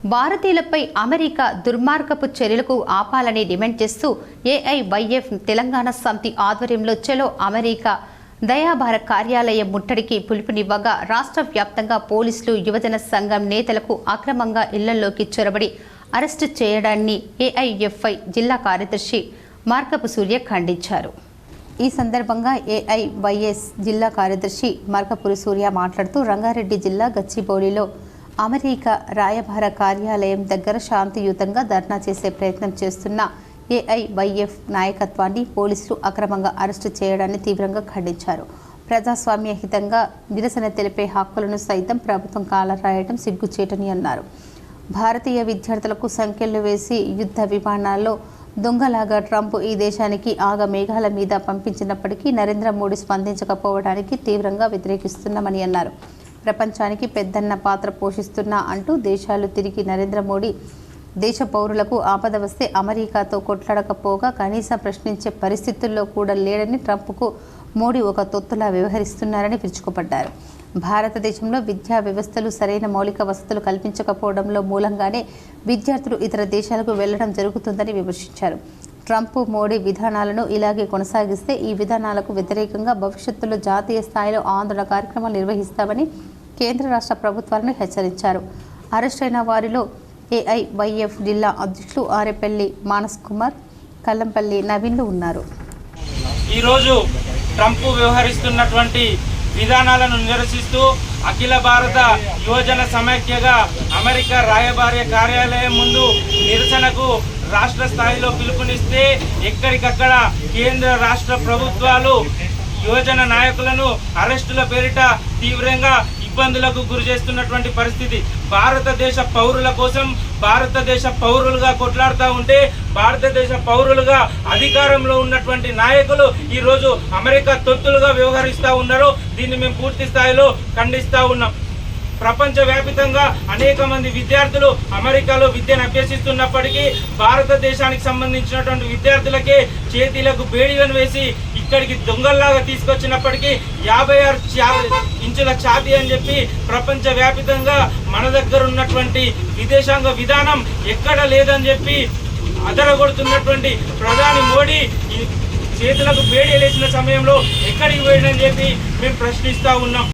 భారతీయులపై America దుర్మార్గపు చర్యలకు ఆపాలని డిమాండ్ చేస్తూ ఏఐవైఎఫ్ తెలంగాణ సమితి ఆధ్వర్యంలో చలో అమెరికా దయాభార కార్యాలయం ముట్టడికి పిలుపునివ్వగా రాష్ట్ర వ్యాప్తంగా పోలీసులు యువజన సంఘం నేతలకు అక్రమంగా ఇళ్ళలోకి చొరబడి అరెస్టు చేయడాన్ని ఏఐఎఫ్ఐ జిల్లా కార్యదర్శి మార్కపు సూర్య ఖండించారు. ఈ సందర్భంగా ఏఐవైఎస్ జిల్లా కార్యదర్శి మార్కపురి సూర్య మాట్లాడుతూ రంగారెడ్డి జిల్లా గచ్చిబౌలిలో అమెరికా రాయబార కార్యాలయం దగ్గర శాంతియుతంగా ధర్నా చేసే ప్రయత్నం చేస్తున్న ఏఐవైఎఫ్ నాయకత్వాన్ని పోలీసులు అక్రమంగా అరెస్టు చేయడాన్ని తీవ్రంగా ఖండించారు. ప్రజాస్వామ్య హితంగా నిరసన తెలిపే హక్కులను సైతం ప్రభుత్వం కాలరాయడం సిగ్గుచేటని అన్నారు. భారతీయ విద్యార్థులకు సంఖ్యలు వేసి యుద్ధ విమానాల్లో దొంగలాగా ట్రంప్ ఈ దేశానికి ఆగ మేఘాల మీద పంపించినప్పటికీ నరేంద్ర మోడీ స్పందించకపోవడానికి తీవ్రంగా వ్యతిరేకిస్తున్నామని అన్నారు. ప్రపంచానికి పెద్దన్న పాత్ర పోషిస్తున్నా అంటూ దేశాలు తిరిగి నరేంద్ర మోడీ దేశ పౌరులకు ఆపద వస్తే అమెరికాతో కొట్లాడకపోగా కనీసం ప్రశ్నించే పరిస్థితుల్లో కూడా లేడని ట్రంప్కు మోడీ ఒక తొత్తులా వ్యవహరిస్తున్నారని విరుచుకుపడ్డారు భారతదేశంలో విద్యా వ్యవస్థలు సరైన మౌలిక వసతులు కల్పించకపోవడంలో మూలంగానే విద్యార్థులు ఇతర దేశాలకు వెళ్ళడం జరుగుతుందని విమర్శించారు. ట్రంప్ మోడీ విధానాలను ఇలాగే కొనసాగిస్తే ఈ విధానాలకు వ్యతిరేకంగా భవిష్యత్తులో జాతీయ స్థాయిలో ఆందోళన కార్యక్రమాలు నిర్వహిస్తామని కేంద్ర రాష్ట్ర ప్రభుత్వాలను హెచ్చరించారు. అరెస్ట్ అయిన వారిలో ఏఐవైఎఫ్ జిల్లా అధ్యక్షులు ఆరేపల్లి మానస్ కుమార్ కల్లంపల్లి నవీన్లు ఉన్నారు. ఈరోజు ట్రంప్ వ్యవహరిస్తున్నటువంటి విధానాలను నిరసిస్తూ అఖిల భారత యువజన సమైక్యగా అమెరికా రాయబార్య కార్యాలయం ముందు నిరసనకు రాష్ట్ర స్థాయిలో పిలుపునిస్తే ఎక్కడికక్కడ కేంద్ర రాష్ట్ర ప్రభుత్వాలు యువజన నాయకులను అరెస్టుల పేరిట తీవ్రంగా ఇబ్బందులకు గురి చేస్తున్నటువంటి పరిస్థితి. భారతదేశ పౌరుల కోసం భారతదేశ పౌరులుగా కొట్లాడుతూ ఉంటే భారతదేశ పౌరులుగా అధికారంలో ఉన్నటువంటి నాయకులు ఈరోజు అమెరికా తొత్తులుగా వ్యవహరిస్తూ ఉన్నారు దీన్ని మేము పూర్తి స్థాయిలో ఖండిస్తూ ఉన్నాం. ప్రపంచవ్యాపితంగా అనేక మంది విద్యార్థులు అమెరికాలో విద్యను అభ్యసిస్తున్నప్పటికీ భారతదేశానికి సంబంధించినటువంటి విద్యార్థులకే చేతిలకు బేడిలను వేసి ఇక్కడికి దొంగల్లాగా తీసుకొచ్చినప్పటికీ యాభై ఆరు ఇంచుల ఛాతీ అని చెప్పి ప్రపంచవ్యాపితంగా మన దగ్గర ఉన్నటువంటి విదేశాంగ విధానం ఎక్కడ లేదని చెప్పి అదరగొడుతున్నటువంటి ప్రధాని మోడీ చేతులకు వేడి లేచిన సమయంలో ఎక్కడికి పోయిందని చెప్పి మేము ప్రశ్నిస్తూ ఉన్నాం.